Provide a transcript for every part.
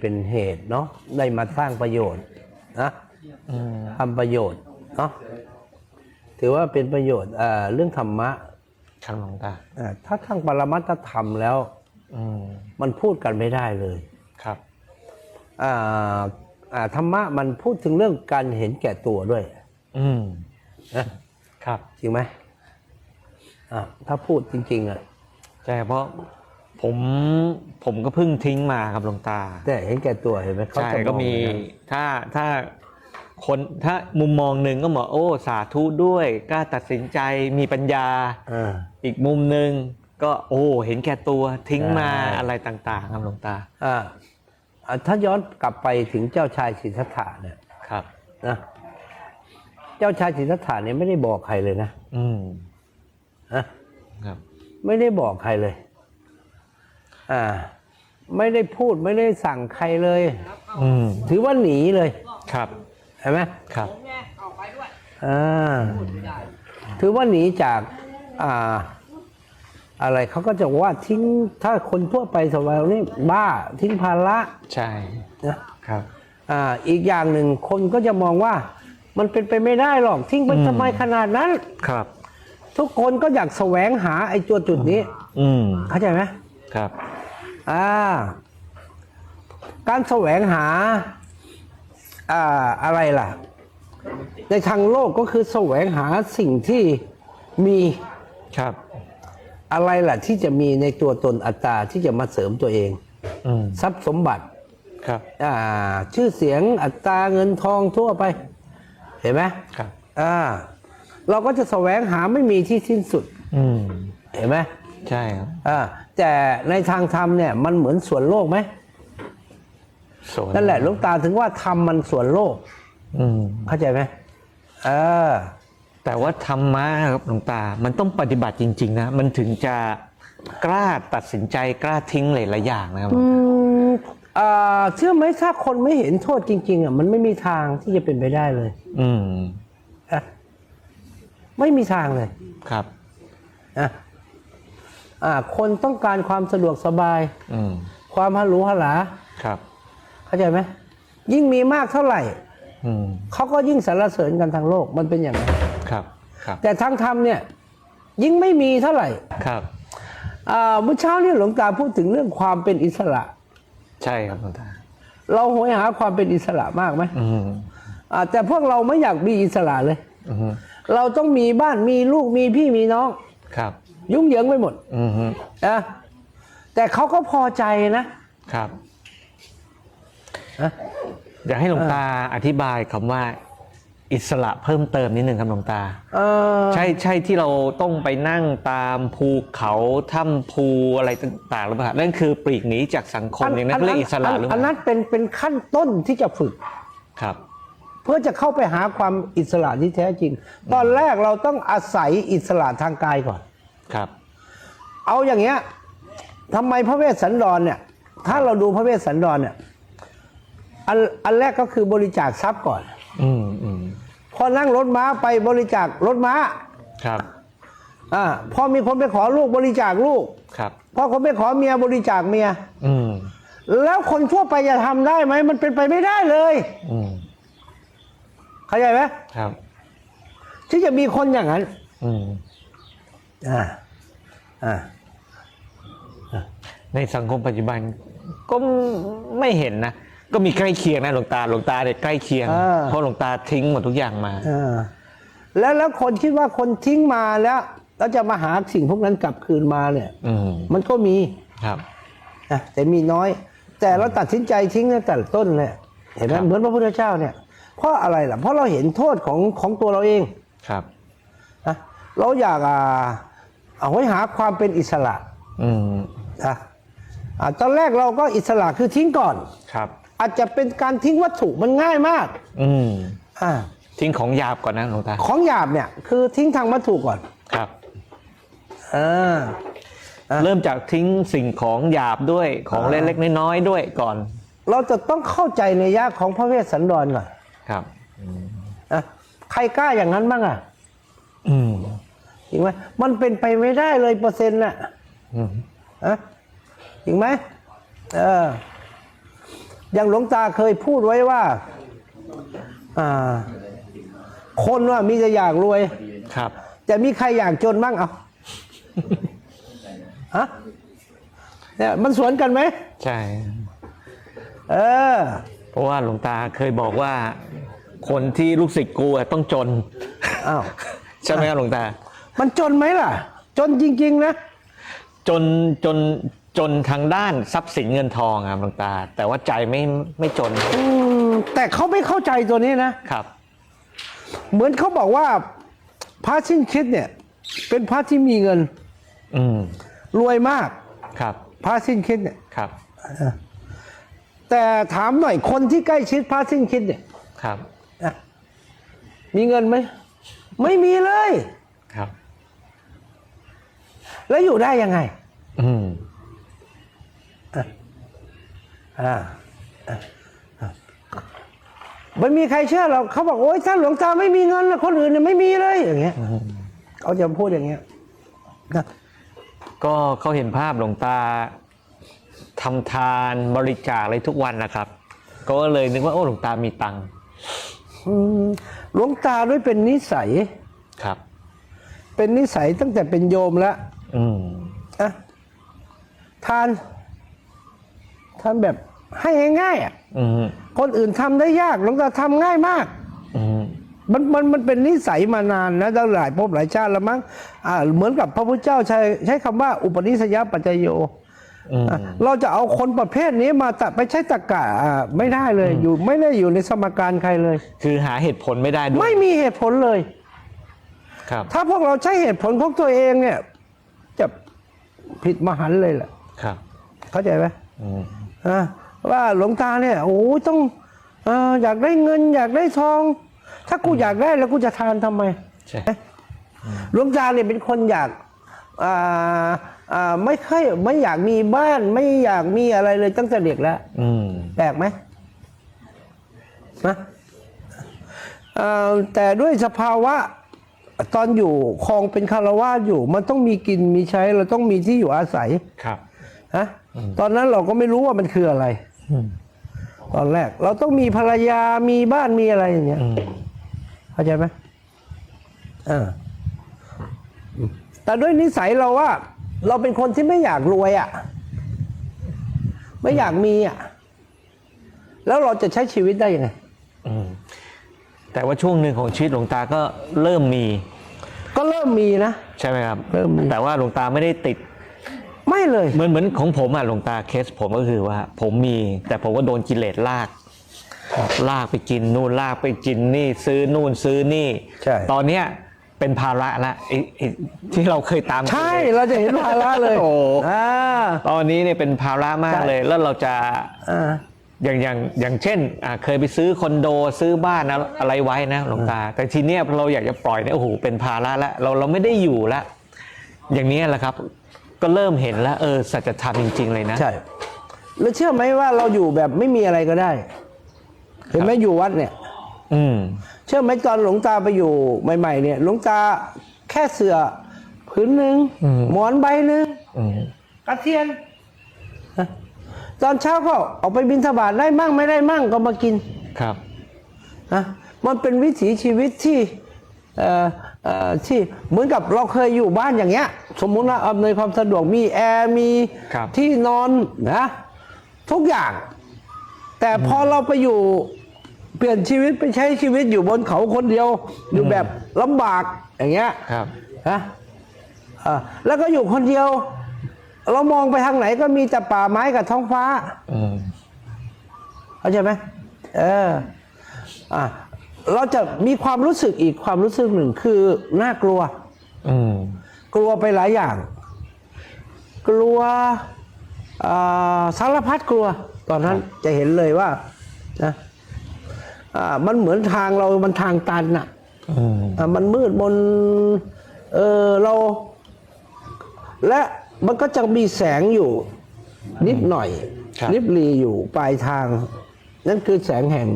เป็นเหตุเนาะได้มาสร้างประโยชน์นะอืมทำประโยชน์เนาะถือว่าเป็นประโยชน์อ่าเรื่องธรรมะครับหลวงตาอ่าถ้าทางปรมัตถธรรมแล้วอืมมันพูดกันไม่ได้เลยครับอ่าอ่าธรรมะมันพูดถึงเรื่องการเห็นแก่ตัวด้วย อืมนะครับจริงไหมอ่าถ้าพูดจริง ๆอะใช่เพราะ ผมผมก็เพิ่งทิ้งมาครับหลวงตา แต่เห็นแก่ตัวเห็นไหมเขาใช่จะมองก็มีอย่างนั้นถ้าถ้าคนถ้ามุมมองหนึ่งก็บอกโอ้สาธุด้วยกล้าตัดสินใจมีปัญญา อ่า อีกมุมหนึ่งก็โอ้เห็นแก่ตัวทิ้งมาใช่ อะไรต่าง ๆ ครับหลวงตาอ่าอ่าถ้าย้อนกลับไปถึงเจ้าชายสิทธัตถะเนี่ยครับ นะเจ้าชายสิทธัตถะเนี่ยไม่ได้บอกใครเลยนะอืมนะครับ ไม่ได้บอกใครเลย อ่า ไม่ได้พูดไม่ได้สั่งใครเลย อืมถือว่าหนีเลยครับเห็นไหมครับอ่าถือว่าหนีจากอ่า อะไรเขาก็จะบอกว่าทิ้งถ้าคนทั่วไปสมัยนี้บ้าทิ้งภาระใช่นะครับ อ่าอีกอย่างหนึ่งคนก็จะมองว่า มันเป็นไปไม่ได้หรอกทิ้งไปอืม ทำไมขนาดนั้น ครับ ทุกคนก็อยากแสวงหาไอ้ตัวจุดนี้ อืมเข้าใจไหม ครับอ่าการแสวงหาอ่าอะไรล่ะ ในทางโลกก็คือแสวงหาสิ่งที่มีครับ อะไรล่ะ ที่จะมีในตัวตนอัตตาที่จะมาเสริมตัวเองอืมทรัพย์สมบัติ ครับอ่า ชื่อเสียงอัตราเงินทองทั่วไป เห็นไหมครับ อ่า เราก็จะแสวงหาไม่มีที่สิ้นสุด อืม เห็นไหม ใช่ครับอ่าแต่ในทางธรรมเนี่ยมันเหมือนส่วนโลกไหมสวยนั่นแหละหลูกตาถึงว่าธรรมมันส่วนโลก อืมเข้าใจไหมเออ แต่ว่าธรรมะครับหลวงตา มันต้องปฏิบัติจริง ๆ นะ มันถึงจะกล้าตัดสินใจกล้าทิ้งหลายๆอย่างนะครับอืมอ่าเชื่อไหมถ้าคนไม่เห็นโทษจริง ๆอะมันไม่มีทางที่จะเป็นไปได้เลย อืมอะไม่มีทางเลยครับอะ อ่าคนต้องการความสะดวกสบาย อืมความฮารุฮาลาครับ เข้าใจไหมยิ่งมีมากเท่าไหร่ อืมเขาก็ยิ่งสรรเสริญกันทางโลกมันเป็นอย่างนั้นครับครับแต่ทางธรรมเนี่ยยิ่งไม่มีเท่าไหร่ครับ อ่าเมื่อเช้านี่หลวงตาพูดถึงเรื่องความเป็นอิสระ ใช่ครับหลวงตาเราโหยหาความเป็นอิสระมากไหมอืมอ่าแต่พวกเราไม่อยากมีอิสระเลย อืมเราต้องมีบ้านมีลูกมีพี่มีน้อง ครับ ยุ่งเหยิงไปหมดอืมนะแต่เขาก็พอใจนะครับ นะอยากให้หลวงตาอธิบายคำว่า อิสระเพิ่มเติมนิดหนึ่งครับหลวงตา เออใช่ใช่ที่เราต้องไปนั่งตามภูเขาถ้ำภูอะไรต่างๆหรือเปล่านั่นคือปลีกหนีจากสังคมอย่างนั้นเรียกอิสระหรือเปอันล่านั้นเป็นเป็นขั้นต้นที่จะฝึก ครับ เพื่อจะเข้าไปหาความอิสระที่แท้จริง ตอนแรกเราต้องอาศัยอิสระทางกายก่อน ครับ เอาอย่างเงี้ยทำไมพระเวสสันดรเนี่ย ถ้าเราดูพระเวสสันดรเนี่ย อันอันแรกก็คือบริจาคทรัพย์ก่อน อืมอืมพอนั่งรถม้าไปบริจาครถม้า ครับ อ่า พอมีคนไปขอลูกบริจาคลูก ครับ พอคนไปขอเมียบริจาคเมีย อืมแล้วคนทั่วไปจะทำได้ไหม มันเป็นไปไม่ได้เลย อืมเข้าใจไหมครับ ที่จะมีคนอย่างนั้น อืม อ่าอ่าในสังคมปัจจุบันก็ไม่เห็นนะ ก็มีใกล้เคียงนะหลวงตาหลวงตาเนี่ยใกล้เคียงเพราะหลวงตาทิ้งหมดทุกอย่างมาอ่าแล้วแล้วคนคิดว่าคนทิ้งมาแล้วแล้วจะมาหาสิ่งพวกนั้นกลับคืนมาเนี่ยอืมมันก็มีครับนะแต่มีน้อย แต่เราตัดสินใจทิ้งตั้งแต่ต้นเลยเห็นไหมครับเหมือนพระพุทธเจ้าเนี่ย เพราะอะไรล่ะ เพราะเราเห็นโทษของของตัวเราเองครับนะเราอยากอ่า เอาไว้หาความเป็นอิสระอืมนะอ่าตอนแรกเราก็อิสระคือทิ้งก่อน ครับ อาจจะเป็นการทิ้งวัตถุมันง่ายมากอืมอ่าทิ้งของหยาบก่อนนะหลวงตาของหยาบเนี่ยคือทิ้งทางวัตถุก่อนครับ อ่า อะ เริ่มจากทิ้งสิ่งของหยาบด้วยของเล็กๆน้อยๆด้วยก่อนเราจะต้องเข้าใจในยะของพระเวสสันดรก่อนครับนะใครกล้าอย่างนั้นบ้างอะ อืม จริงไหมมันเป็นไปไม่ได้เลยเปอร์เซ็นต์น่ะอืมอะจริงไหมเอออย่างหลวงตาเคยพูดไว้ว่า อ่า คนว่ามีแต่อยากรวย ครับแต่มีใครอยากจนบ้างเอาฮะเนี่ยมันสวนกันไหมใช่ เออ เพราะว่าหลวงตาเคยบอกว่า คนที่ลูกศิษย์กูอะต้องจน อ้าว ใช่ไหมครับหลวงตา มันจนไหมล่ะ จนจริง ๆ นะ จนจนจนทางด้านทรัพย์สินเงินทองครับหลวงตา แต่ว่าใจไม่ไม่จนอืมแต่เขาไม่เข้าใจตัวนี้นะ ครับ เหมือนเขาบอกว่าพระชิ้นคิดเนี่ย เป็นพระที่มีเงิน อืมรวยมาก ครับพระสิ้นคิดเนี่ย ครับ แต่ถามหน่อยคนที่ใกล้ชิดพระสิ้นคิดเนี่ยครับอะมีเงินไหมไม่มีเลย ครับ แล้วอยู่ได้ยังไง อืมอ่าอ่าอ่าไม่มีใครเชื่อหรอกเขาบอกโอ๊ยถ้าหลวงตาไม่มีเงินแล้วคนอื่นเนี่ยไม่มีเลยอย่างเงี้ยเขาจะพูดอย่างเงี้ยนะก็เขาเห็นภาพหลวงตาทำทานบริจาคอะไรทุกวันนะครับ ก็เลยนึกว่าโอ้หลวงตามีตังค์อืมหลวงตาด้วยเป็นนิสัยครับ เป็นนิสัยตั้งแต่เป็นโยมแล้ว อืมอะทานทานแบบให้ง่ายๆอะอืมคนอื่นทำได้ยากหลวงตาทำง่ายมาก อืมมันมันมันเป็นนิสัยมานานนะตั้งหลายภพหลายชาติแล้วมั้งอ่าเหมือนกับพระพุทธเจ้าใช้ใช้คำว่าอุปนิสัยปัจจโยอืม อะเราจะเอาคนประเภทนี้มาตัดไปใช้ตะกะอ่าไม่ได้เลยอยู่ไม่ได้อยู่ในสมการใครเลย คือหาเหตุผลไม่ได้ด้วยไม่มีเหตุผลเลย ครับ ถ้าพวกเราใช้เหตุผลของตัวเองเนี่ยจะ ผิดมหันต์เลยแหละครับเข้าใจไหมอืมอะว่าหลวงตาเนี่ย โอ้ยต้องเอออยากได้เงิน อยากได้ทอง ถ้ากูอยากได้แล้วกูจะทานทำไม ใช่ หลวงตาเนี่ยเป็นคนอยากอ่าอ่าไม่ค่อยไม่อยากมีบ้าน ไม่อยากมีอะไรเลยตั้งแต่เด็กแล้ว อืม แปลกไหมนะเอ่อแต่ด้วยสภาวะ ตอนอยู่คลองเป็นคารวาสอยู่ มันต้องมีกินมีใช้ เราต้องมีที่อยู่อาศัยครับฮะตอนนั้นเราก็ไม่รู้ว่ามันคืออะไรอืมตอนแรก เราต้องมีภรรยามีบ้านมีอะไรอย่างเงี้ยอืมเข้าใจไหมเออแต่ด้วยนิสัยเราว่า เราเป็นคนที่ไม่อยากรวยอะ่ะ ไม่อยากมีอะ่ะ แล้วเราจะใช้ชีวิตได้ยังไงอืม แต่ว่าช่วงหนึ่งของชีวิตหลวงตาก็เริ่มมี ก็เริ่มมีนะ ใช่ไหมครับเริ่มมี แต่ว่าหลวงตาไม่ได้ติด ไม่เลย เหมือนเหมือนของผมอะหลวงตาเคสผมก็คือว่า ผมมี แต่ผมก็โดนกิเลสลาก ลากไปกินนู่นลากไปกินนี่ ซื้อนู่นซื้อนี่ ใช่ ตอนเนี้ยเป็นภาระละไอ้ไอ้ที่เราเคยตามใช่เราจะเห็นภาระเลยโอ้อ่า ตอนนี้เนี่ยเป็นภาระมากใช่ เลย แล้วเราจะ อ่า อย่างอย่างอย่างเช่นอ่าเคยไปซื้อคอนโดซื้อบ้านนะอะไรไว้นะหลวงตา แต่ทีเนี้ยเราอยากจะปล่อยเนี่ยโอ้โหเป็นภาระแล้วเราเราไม่ได้อยู่แล้วอย่างนี้แหละครับ ก็เริ่มเห็นแล้วเออสัจธรรมจริง ๆ เลยนะใช่แล้วเชื่อไหมว่าเราอยู่แบบไม่มีอะไรก็ได้ เห็นไหมอยู่วัดเนี่ย อืม เชื่อไหมตอนหลวงตาไปอยู่ใหม่ ๆ เนี่ย หลวงตาแค่เสือผืนหนึ่งอืมหมอนใบหนึ่งอืมกระเทียนนะ ตอนเช้าก็ออกไปบินทบาทได้มั่งไม่ได้มั่งก็มากินครับนะมันเป็นวิถีชีวิตที่เอ่อเอ่อที่เหมือนกับเราเคยอยู่บ้านอย่างเงี้ย สมมุติว่าอำนวยความสะดวกมีแอร์มีครับ ที่นอนนะทุกอย่าง แต่พอเราไปอยู่เปลี่ยนชีวิตไปใช้ชีวิตอยู่บนเขาคนเดียว อยู่แบบลำบากอย่างเงี้ย ครับ นะอ่าแล้วก็อยู่คนเดียว เรามองไปทางไหนก็มีแต่ป่าไม้กับท้องฟ้าอืมเข้าใจไหมเอออะเราจะมีความรู้สึกอีกความรู้สึกหนึ่งคือน่ากลัวอืมกลัวไปหลายอย่าง กลัวอ่าสารพัดกลัว ตอนนั้นจะเห็นเลยว่านะอ่ามันเหมือนทางเรา มันทางตันน่ะอืมอะมันมืดมนเออเรา และ มันก็จะมีแสงอยู่นิดหน่อยครับลิบลีอยู่ปลายทาง นั่นคือแสงแห่ง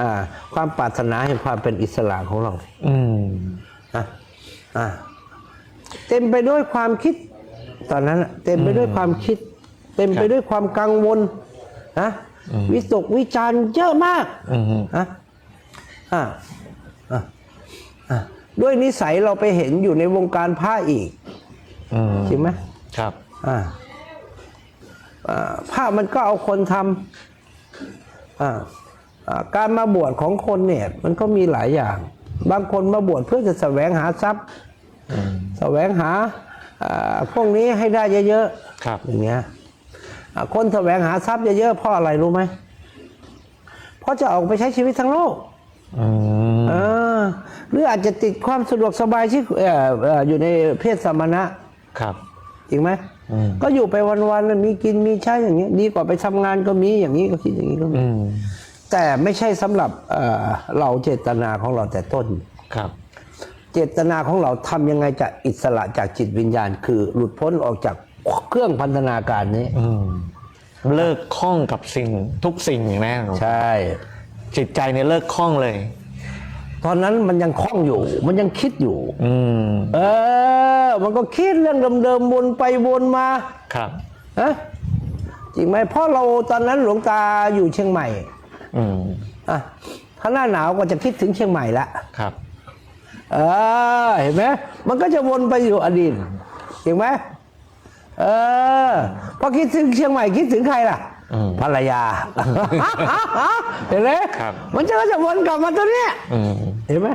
อ่าความปรารถนาแห่งความเป็นอิสระของเราอืมอะอะเต็มไปด้วยความคิด ตอนนั้นน่ะเต็มไปด้วยความคิด เต็มไปด้วยความกังวลนะวิตกวิจารณ์เยอะมาก อืมอะอะอะอะด้วยนิสัยเราไปเห็นอยู่ในวงการผ้าอีกอืม จริงไหม ครับอ่าอ่าผ้ามันก็เอาคนทำอ่าอ่าการมาบวชของคนเนี่ย มันก็มีหลายอย่าง บางคนมาบวชเพื่อจะแสวงหาทรัพย์อืมแสวงหาอ่าพวกนี้ให้ได้เยอะครับๆอย่างเงี้ยอ่าคนแสวงหาทรัพย์เยอะๆเพราะอะไรรู้ไหมเพราะจะออกไปใช้ชีวิตทั้งโลกอืมอ่าหรืออาจจะติดความสะดวกสบายที่เอ่อเอ่ออยู่ในเพศสมณะครับ จริงไหมอืมก็อยู่ไปวันๆมีกินมีใช้อย่างเงี้ย ดีกว่าไปทำงานก็มีอย่างนี้ก็คิดอย่างนี้ก็มีอืมแต่ไม่ใช่สำหรับเอ่อเราเจตนาของเราแต่ต้นครับ เจตนาของเราทำยังไงจะอิสระจากจิตวิญญาณ คือหลุดพ้นออกจากเครื่องพันธนาการนี้อืมเลิกข้องกับสิ่งทุกสิ่งอย่างแน่นอนใช่ จิตใจเนี่ยเลิกข้องเลย ตอนนั้นมันยังคล่องอยู่ มันยังคิดอยู่ อืมเออ มันก็คิดเรื่องเดิมๆวนไปวนมาครับฮะจริงไหมเพราะเราตอนนั้นหลวงตาอยู่เชียงใหม่ อืมอะถ้าหน้าหนาวก็จะคิดถึงเชียงใหม่ละครับ เออเห็นไหมมันก็จะวนไปอยู่อดีตจริงไหมเออพอคิดถึงเชียงใหม่คิดถึงใครล่ะอืม ภรรยาเห็นไหมครับมันจะก็จะวนกลับมาตัวเนี้ยอืมเห็นไหม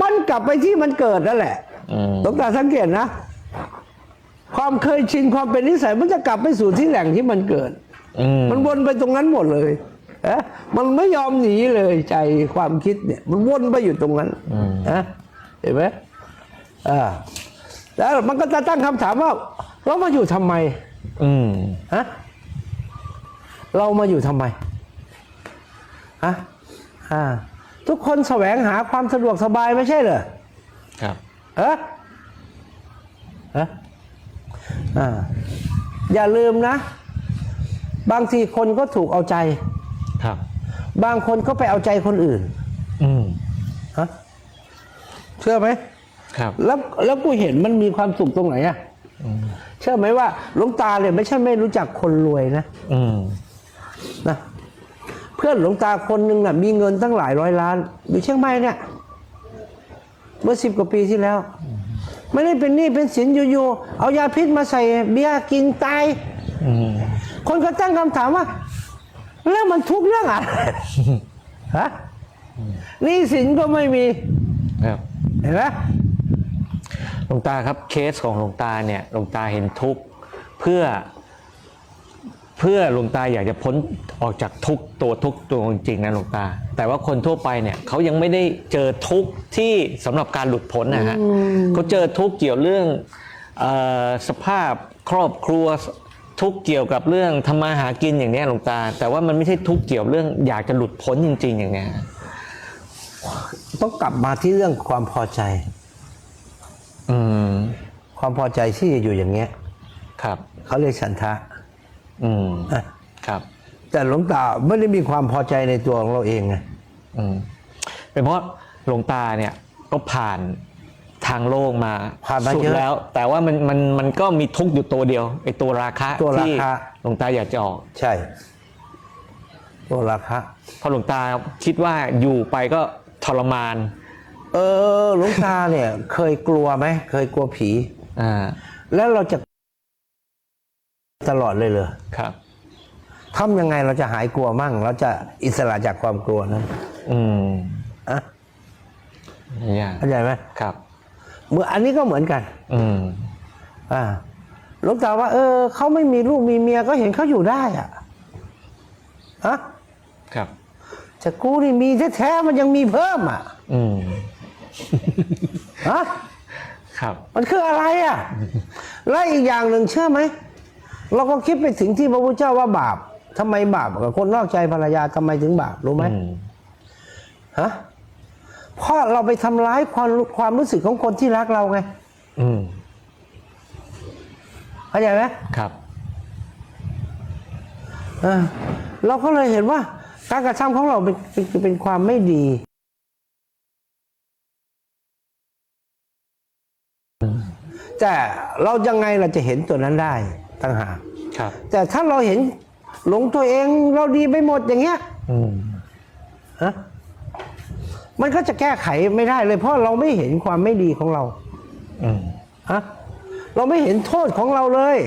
มันกลับไปที่มันเกิดนั่นแหละอืมหลวงตาสังเกตนะ ความเคยชินความเป็นนิสัย มันจะกลับไปสู่ที่แหล่งที่มันเกิดอืมมันวนไปตรงนั้นหมดเลยเอะมันไม่ยอมหนีเลยใจความคิดเนี่ย มันวนไปอยู่ตรงนั้นนะเห็นไหมอ่าแล้วมันก็จะตั้งคำถามว่าเรามาอยู่ทำไม อืมฮะ เรามาอยู่ทำไมฮะอ่า ทุกคนแสวงหาความสะดวกสบายไม่ใช่เหรอครับ เอะเอะอ่า อย่าลืมนะ บางทีคนก็ถูกเอาใจ ครับ บางคนก็ไปเอาใจคนอื่น อืมฮะเชื่อไหมครับ แล้วแล้วกูเห็นมันมีความสุขตรงไหนอะเชื่อไหมว่าหลวงตาเนี่ยไม่ใช่ไม่รู้จักคนรวยนะ อืมนะ เพื่อนหลวงตาคนหนึ่งน่ะมีเงินตั้งหลายร้อยล้าน อยู่เชียงใหม่เนี่ยเมื่อสิบกว่าปีที่แล้ว ไม่ได้เป็นหนี้เป็นสินอยู่ๆเอายาพิษมาใส่เบียร์กินตายอืมคนก็ตั้งคำถามว่าแล้วมันทุกข์เรื่องอะไรฮะหนี้สินก็ไม่มีครับเห็นไหมหลวงตาครับเคสของหลวงตาเนี่ยหลวงตาเห็นทุกข์เพื่อ เพื่อหลวงตาอยากจะพ้นออกจากทุกข์ตัวทุกข์ตัวจริงๆนะหลวงตา แต่ว่าคนทั่วไปเนี่ยเขายังไม่ได้เจอทุกข์ที่สำหรับการหลุดพ้นนะฮะเขาเจอทุกข์เกี่ยวเรื่องเออสภาพครอบครัวทุกข์เกี่ยวกับเรื่องทำมาหากินอย่างเนี้ยหลวงตา แต่ว่ามันไม่ใช่ทุกข์เกี่ยวเรื่องอยากจะหลุดพ้นจริง ๆ อย่างเนี้ยต้องกลับมาที่เรื่องความพอใจ อืมความพอใจที่จะอยู่อย่างเงี้ย ครับเขาเรียกฉันทะ อืมอะครับ แต่หลวงตาไม่ได้มีความพอใจในตัวของเราเองไงอืมเป็นเพราะหลวงตาเนี่ยก็ผ่านทางโลกมาผ่านมาสุดเยอะแล้ว แต่ว่ามันมันมันก็มีทุกข์อยู่ตัวเดียวไอ้ตัวราคะตัวราที่คะหลวงตาอยากจะออก ใช่ ตัวราคะเพราะหลวงตาคิดว่าอยู่ไปก็ทรมาน เออหลวงตาเนี่ย เคยกลัวไหมเคยกลัวผี อ่า แล้วเราจะ ตลอดเลยเลยครับทำยังไงเราจะหายกลัวมั่ง เราจะอิสระจากความกลัวนั้น อืมอะอย่างเข้าใจไหมครับ เมื่ออันนี้ก็เหมือนกัน อืม อ่าหลวงตาว่า เออเขาไม่มีลูกมีเมียก็เห็นเขาอยู่ได้อะฮะครับแต่กูนี่มีแท้ๆมันยังมีเพิ่มอะ อืมฮะครับ มันคืออะไรอะ และอีกอย่างหนึ่งเชื่อไหม เราก็คิดไปถึงที่พระพุทธเจ้าว่าบาปทำไมบาปกับคนนอกใจภรรยาทำไมถึงบาปรู้ไหมอืมฮะเพราะเราไปทำร้ายความความรู้สึกของคนที่รักเราไง อืมเข้าใจไหมครับเออเราก็เลยเห็นว่า การกระทำของเราเป็นเป็นเป็นความไม่ดีแต่เรายังไงเราจะเห็นตัวนั้นได้ ต่างหากครับ แต่ถ้าเราเห็นหลงตัวเองเราดีไปหมดอย่างเงี้ยอืมฮะมันก็จะแก้ไขไม่ได้เลย เพราะเราไม่เห็นความไม่ดีของเราอืมฮะเราไม่เห็นโทษของเราเลย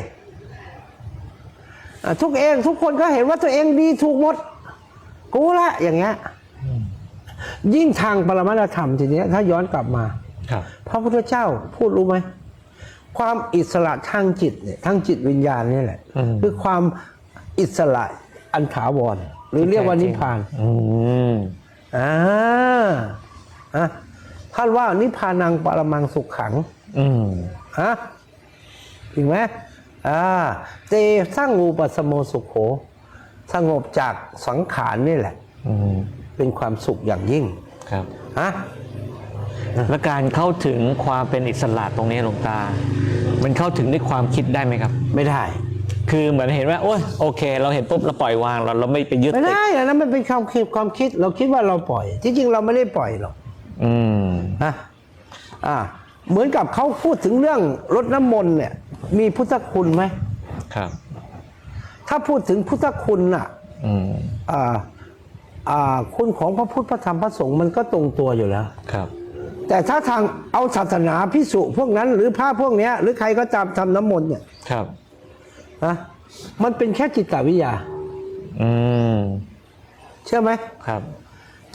อะทุกเองทุกคนก็เห็นว่าตัวเองดีถูกหมด กูละอย่างเงี้ยยิ่งทางปรมัตถธรรมทีเนี้ยถ้าย้อนกลับมา ครับ พระพุทธเจ้าพูดรู้ไหม ความอิสระทางจิตเนี่ยทางจิตวิญญาณนี่แหละอืมคือความอิสระอันถาวรหรือเรียกว่านิพพานอืมอ่าอะท่านว่านิพพานังปรมังสุขขัง อืมฮะจริงไหมอ่าเตสร้างงูปสมโมสุขโขสงบจากสังขารนี่แหละอืมเป็นความสุขอย่างยิ่ง ครับฮะ และการเข้าถึงความเป็นอิสระตรงนี้หลวงตา มันเข้าถึงด้วยความคิดได้ไหมครับ ไม่ได้ คือเหมือนเห็นว่าโอ้ยโอเค เราเห็นปุ๊บเราปล่อยวางเราเราไม่ไปยึดไม่ติดได้อันนั้นมันเป็นความคิดความคิด เราคิดว่าเราปล่อย ที่จริงเราไม่ได้ปล่อยหรอกอืมนะอ่าเหมือนกับเขาพูดถึงเรื่องรดน้ำมนต์เนี่ย มีพุทธคุณไหมครับ ถ้าพูดถึงพุทธคุณน่ะอืมอ่าอ่าคุณของพระพุทธพระธรรมพระสงฆ์มันก็ตรงตัวอยู่แล้วครับ แต่ถ้าทางเอาศาสนาพิสุพวกนั้น หรือพระพวกเนี้ย หรือใครก็ตามทำน้ำมนต์เนี่ยครับนะมันเป็นแค่จิตวิทยา อืมเชื่อไหมครับ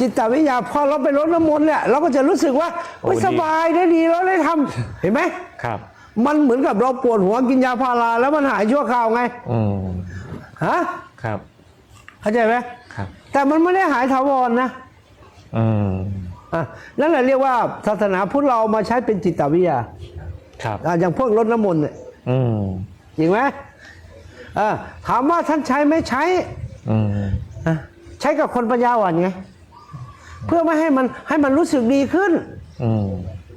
จิตวิทยาพอเราไปรดน้ำมนต์เนี่ยเราก็จะรู้สึกว่าโอ้โอ้ยดี สบายได้ดีเราได้ทำเห็นไหมครับ มันเหมือนกับเราปวดหัวกินยาพาราแล้วมันหายชั่วคราวไงอืมฮะครับเข้าใจไหมครับ แต่มันไม่ได้หายถาวรนะ อืมอะ นั่นแหละเรียกว่าศาสนาพุทธเราเอามาใช้เป็นจิตวิทยาครับอะอย่างพวกรดน้ำมนต์เนี่ยอืมจริงไหมอะถามว่าท่านใช้ไหม่ใช้อืมอะใช้กับคนปัญญาอ่อนไงเพื่อไม่ให้มันให้มันรู้สึกดีขึ้นอืม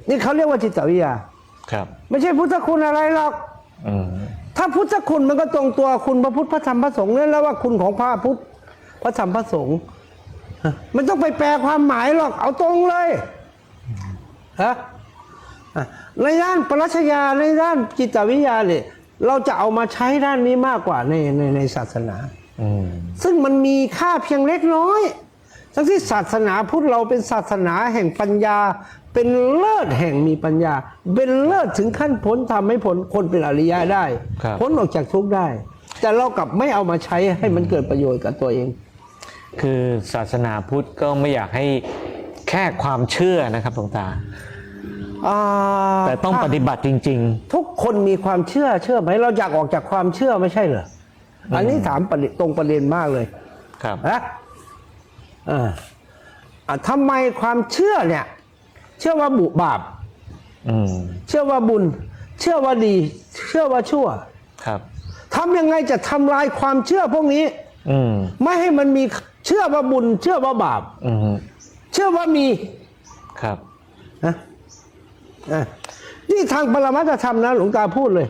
นี่เขาเรียกว่าจิตวิทยาครับ ไม่ใช่พุทธคุณอะไรหรอกอืมถ้าพุทธคุณมันก็ตรงตัวคุณพระพุทธพระธรรมพระสงฆ์นั่นแล้วว่าคุณของพระพุทธพระธรรมพระสงฆ์ฮะ มันต้องไปแปลความหมายหรอก เอาตรงเลยฮะอะในด้านปรัชญาในด้านจิตวิทยาเนี่ยเราจะเอามาใช้ด้านนี้มากกว่าในในในศาสนาอืมซึ่งมันมีค่าเพียงเล็กน้อย ทั้งที่ศาสนาพุทธเราเป็นศาสนาแห่งปัญญา เป็นเลิศแห่งมีปัญญา เป็นเลิศถึงขั้นพ้นทำให้พ้นคนเป็นอริยะได้ครับพ้นออกจากทุกข์ได้ แต่เรากลับไม่เอามาใช้ให้มันเกิดประโยชน์กับตัวเอง คือศาสนาพุทธก็ไม่อยากให้แค่ความเชื่อนะครับหลวงตา อ่าแต่ต้องถ้าปฏิบัติจริง ทุกคนมีความเชื่อเชื่อไหมเราอยากออกจากความเชื่อไม่ใช่เหรออันนี้ถามประเด็นตรงประเด็นมากเลยๆ ครับ นะอ่าอะทำไมความเชื่อเนี่ย เชื่อว่าบุบาป อืมเชื่อว่าบุญ เชื่อว่าดี เชื่อว่าชั่วครับ ทำยังไงจะทำลายความเชื่อพวกนี้ อืม ไม่ให้มันมี เชื่อว่าบุญ เชื่อว่าบาปอืมเชื่อว่ามีครับ นะอะนี่ทางปรมัตถธรรมนะหลวงตาพูดเลย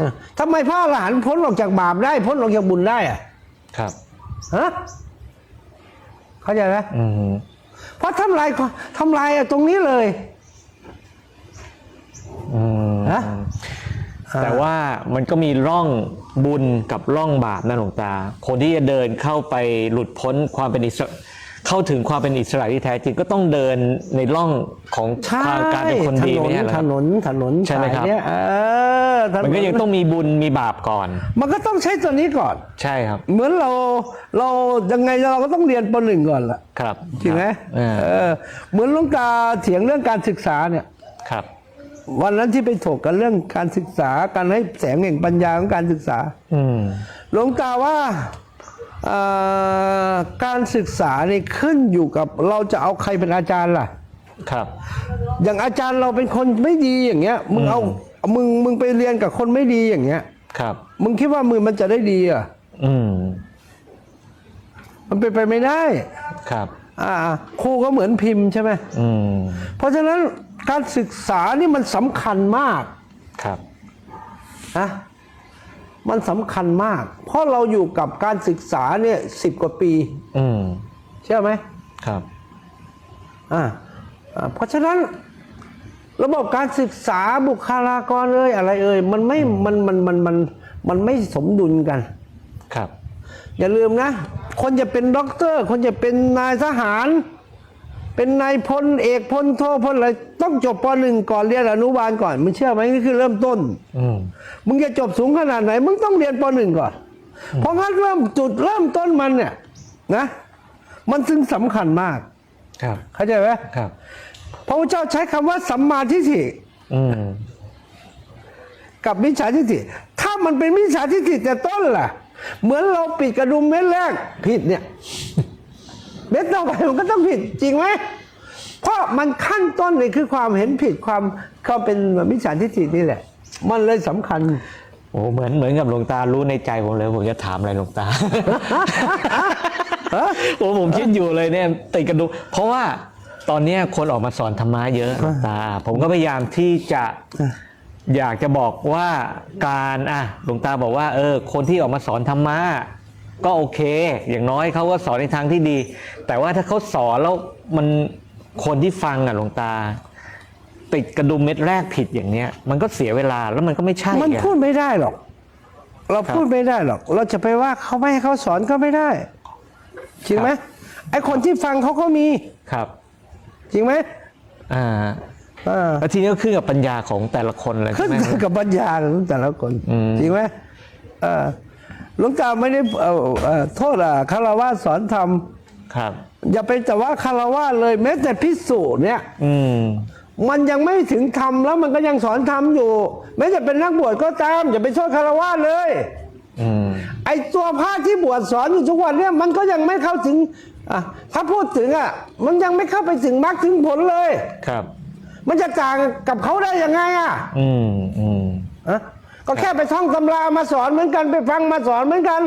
อะทำไมพระอรหันต์พ้นออกจากบาปได้ พ้นออกจากบุญได้อะครับ ฮะเข้าใจไหมอืมเพราะทำลายทำลายตรงนี้เลย อืมฮะ แต่ว่ามันก็มีร่องบุญกับร่องบาปนะหลวงตา คนที่จะเดินเข้าไปหลุดพ้นความเป็นอิสระเข้าถึงความเป็นอิสระที่แท้จริงก็ต้องเดินในร่องของใช่ความการเป็นคนถดีนไม่นใช่เหรอถครับนนถนนใช่ไหมครับสายเนี่ยเออถมันก็ยังต้องมีบุญมีบาปก่อน มันก็ต้องใช้ตัวนี้ก่อน ใช่ครับ เหมือนเราเรายังไงเราก็ต้องเรียนปหนึ่งก่อนล่ะครับจริงไหมเออเออเหมือนหลุงตาเถียงเรื่องการศึกษาเนี่ยครับ วันนั้นที่ไปถกกันเรื่องการศึกษาการให้แสงแห่งปัญญาของการศึกษาอืมหลวงตาว่าเอ่อการศึกษานี่ขึ้นอยู่กับเราจะเอาใครเป็นอาจารย์ล่ะ ครับ อย่างอาจารย์เราเป็นคนไม่ดีอย่างเงี้ย มึงเอา มึง มึงไปเรียนกับคนไม่ดีอย่างเงี้ย ครับ มึงคิดว่ามือมันจะได้ดีเหรอะ อืม มันเป็นไปไม่ได้ ครับ อ่า ครูก็เหมือนพิมพ์ใช่ไหมอืม เพราะฉะนั้น การศึกษานี่มันสำคัญมากครับนะมันสำคัญมาก เพราะเราอยู่กับการศึกษาเนี่ยสิบกว่าปี อืมเชื่อไหมครับอ่าอ่าเพราะฉะนั้นระบบการศึกษาบุคลากรเอ่ยอะไรเอ่ยมันไม่มันมันมันมันมันไม่สมดุลกัน ครับ อย่าลืมนะ คนจะเป็นด็อกเตอร์ คนจะเป็นนายทหาร เป็นนายพลเอกพลโทพลอะไรต้องจบปหนึ่งก่อนเรียนอนุบาลก่อนมึงเชื่อไหมนี่คือเริ่มต้นอืมมึงจะจบสูงขนาดไหน มึงต้องเรียนปหนึ่งก่อน เพราะงั้นเริ่มจุดเริ่มต้นมันเนี่ย นะ มันซึ่งสำคัญมาก ครับเข้าใจไหมครับพระพุทธเจ้าใช้คำว่าสัมมาทิฏฐิอืมกับมิจฉาทิฏฐิถ้ามันเป็นมิจฉาทิฏฐิแต่ต้นล่ะ เหมือนเราปิดกระดุมเม็ดแรกผิดเนี่ย เม็ดต่อไปมันก็ต้องผิดจริงไหมเพราะมันขั้นต้นนี่คือความเห็นผิดความเขาเป็นมิจฉาทิฏฐินี่แหละ มันเลยสำคัญโอ้เหมือนเหมือนกับหลวงตารู้ในใจผมเลยผมจะถามอะไรหลวงตาโอ้ผมคิดอยู่เลยเนี่ยติดกระดูกเพราะว่าตอนเนี้ยคนออกมาสอนธรรมะเยอะหลวงตา ผมก็พยายามที่จะอยากจะบอกว่าการอะหลวงตาบอกว่า เออ คนที่ออกมาสอนธรรมะ ก็โอเค อย่างน้อยเขาก็สอนในทางที่ดี แต่ว่าถ้าเขาสอนแล้วมันคนที่ฟังอะหลวงตา ติดกระดุมเม็ดแรกผิดอย่างเนี้ย มันก็เสียเวลาแล้วมันก็ไม่ใช่มันไงพูดไม่ได้หรอก เราครับพูดไม่ได้หรอก เราจะไปว่าเขาไม่ให้เขาสอนก็ไม่ได้ จริงไหมครับ ไอคนที่ฟังเขาก็มี ครับจริงไหมอ่าอ่าแล้วทีนี้ก็ขึ้นกับปัญญาของแต่ละคนเลยขึ้ใช่นไหม กับปัญญาของแต่ละคน อืม จริงไหมเออ หลวงตาไม่ได้เอ่อเอ่อโทษอะคารวะสอนธรรมครับ อย่าไปแต่ว่าคารวะเลยแม้แต่พิสูจน์เนี่ย อืมมันยังไม่ถึงธรรมแล้วมันก็ยังสอนธรรมอยู่แม้จะเป็นนักบวชก็ตาม อย่าไปโทษคารวะเลยอืมไอตัวพระที่บวชสอนอยู่ทุกวันเนี่ยมันก็ยังไม่เข้าถึงอะถ้าพูดถึงอะ มันยังไม่เข้าไปถึงมรรคถึงผลเลยครับ มันจะต่างกับเขาได้ยังไงอะ อืมอืมอะ ก็แค่ไปท่องตำรามาสอนเหมือนกันไปฟังมาสอนเหมือนกัน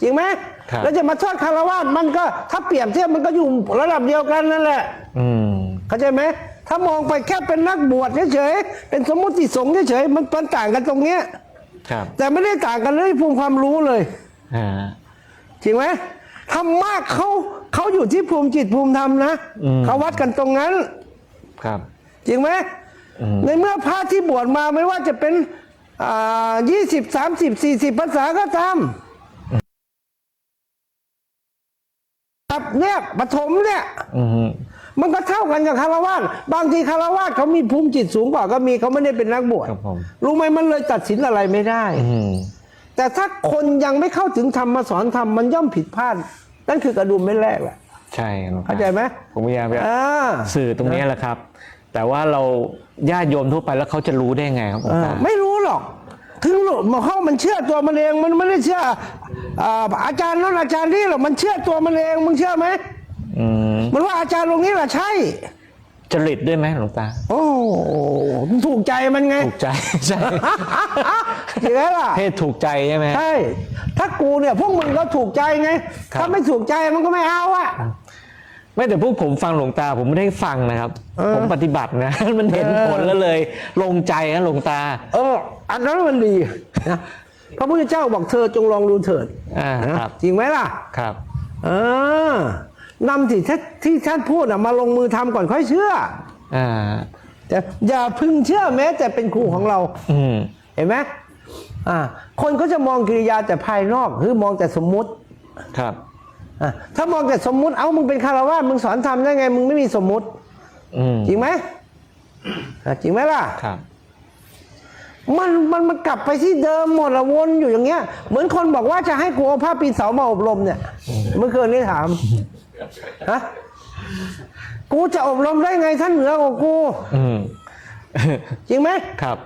จริงไหมครับ แล้วจะมาโทษคารวะมันก็ถ้าเปรียบเทียบมันก็อยู่ระดับเดียวกันนั่นแหละ อืม เข้าใจไหมถ้ามองไปแค่เป็นนักบวชเฉยๆเป็นสมมติสงฆ์เฉยๆมันมันต่างกันตรงเนี้ย ครับ แต่ไม่ได้ต่างกันเลยภูมิความรู้เลย อ่า จริงไหมธรรมะเขาเขาอยู่ที่ภูมิจิตภูมิธรรมนะอืม เขาวัดกันตรงนั้น ครับ จริงไหมอืมในเมื่อพระที่บวชมาไม่ว่าจะเป็น ยี่สิบสามสิบสี่สิบภาษาก็ตามครับเนี่ยปฐมเนี่ย อืมมันก็เท่ากันกับคารวะบางทีคารวะเขามีภูมิจิตสูงกว่าก็มีเขาไม่ได้เป็นนักบวชครับผมรู้ไหมมันเลยตัดสินอะไรไม่ได้ อืมแต่ถ้าคนยังไม่เข้าถึงธรรมมาสอนธรรมมันย่อมผิดพลาดนั่นคือกระดุมไม่แรกแหละใช่หลวงตเข้าใจไหมผมพยายามจะอ่า สื่อตรงนี้แหละครับ แต่ว่าเราญาติโยมทั่วไปแล้วเขาจะรู้ได้ไงครับหลวงอ่าตาไม่รู้ หรอก ถึงรู้มาเข้ามันเชื่อตัวมันเอง มันไม่ได้เชื่ออ่าอาจารย์โนั้นอาจารย์นี่หรอกมันเชื่อตัวมันเองมึงเชื่อไหมอืมมันว่าอาจารย์ตรงนี้แหละใช่จริตด้วยไหมหลวงตา โอ้มันถูกใจมันไง ถูกใจใช่จริงไหมล่ะเพศถูกใจใช่ไหมใช่ถ้ากูเนี่ยพวกมึงก็ถูกใจไงครับถ้าไม่ถูกใจมันก็ไม่เอาอะ ไม่แต่พวกผมฟังหลวงตาผมไม่ได้ฟังนะครับ เออ ผมปฏิบัตินะ มันเห็นเออผลแล้วเลย ลงใจนะหลวงตา เออ อันนั้นมันดีนะพระพุทธเจ้าบอกเธอจงลองดูเถิดอ่านะครับ จริงไหมล่ะ ครับ เออนำสิ่งที่ที่ท่านพูดน่ะมาลงมือทำก่อนค่อยเชื่อ อ่า แต่อย่าพึงเชื่อแม้แต่เป็นครูของเรา อืม เห็นไหมอ่า คนก็จะมองกิริยาแต่ภายนอก หรือมองแต่สมมุติ ครับอะ ถ้ามองแต่สมมุติ เอ้ามึงเป็นคารวะมึงสอนทำได้ไง มึงไม่มีสมมุติ อืมจริงไหมอะจริงไหมล่ะ ครับ มันมันมันกลับไปที่เดิมหมดละวนอยู่อย่างเงี้ย เหมือนคนบอกว่าจะให้กูเอาผ้าปีนเสามาอบรมเนี่ยเมื่อคืนนี้ถามฮะกูจะอบรมได้ไงท่านเหนือกว่ากู อืม จริงไหมครับ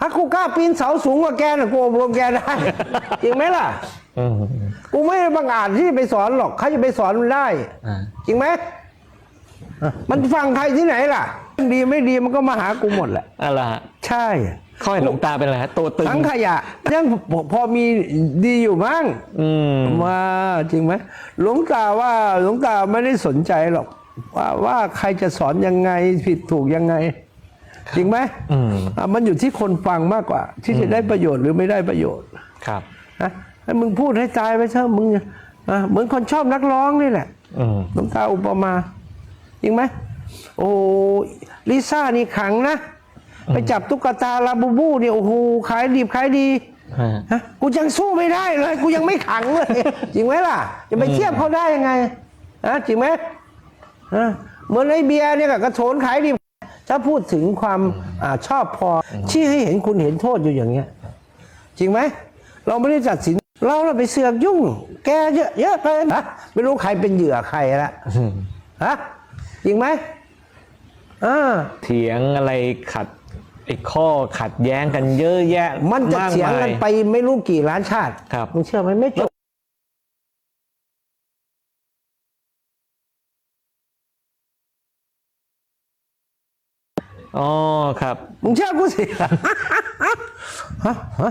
ถ้ากูกล้าปีนเสาสูงกว่าแกน่ะกูอบรมแกได้ จริงไหมล่ะอืม กูไม่ได้บังอาจที่จะไปสอนหรอกเขาจะไปสอนมันได้อ่าจริงไหมอะมันฟังใครที่ไหนล่ะดีไม่ดีมันก็มาหากูหมดแหละอะไรฮะใช่ข้อเห็นหลวงตาเป็นอะไรฮะตัวตึงทั้งขยะยังพอพอมีดีอยู่มั้งอืมมาจริงไหมหลวงตาว่าหลวงตาไม่ได้สนใจหรอก ว่าว่าใครจะสอนยังไงผิดถูกยังไง จริงไหมอืมอะมันอยู่ที่คนฟังมากกว่า ที่จะได้ประโยชน์หรือไม่ได้ประโยชน์ครับนะ ให้มึงพูดให้ตายไปเถอะมึงอะเหมือนคนชอบนักร้องนี่แหละอืมหลวงตาอุปมาจริงไหมโอ้ลิซ่านี่ขังนะไปจับตุ๊กตาลาบูบูเนี่ยโอ้โหขายดีขายดีฮะฮะกูยังสู้ไม่ได้เลย กูยังไม่ขังเลยจริงไหมล่ะ จะไปเทียบเขาได้ยังไงฮะจริงไหมฮะเหมือนไอ้เบียร์เนี่ยกับกระโถนขายดีถ้าพูดถึงความอาชอบพอ ชี้ให้เห็นคุณเห็นโทษอยู่อย่างเงี้ย จริงไหม เราไม่ได้ตัดสิน เราเราไปเสือกยุ่ง แกเยอะเยอะเกินฮะไม่รู้ใครเป็นเหยื่อใครละฮะจริงไหมอ่าเถียงอะไรขัดไอ้ข้อขัดแย้งกันเยอะแยะ มันจะากเถียงกันมาไปไม่รู้กี่ล้านชาติครับมึงเชื่อไหมไม่จบอ๋อครับ มึงเชื่อกูสิฮะฮะ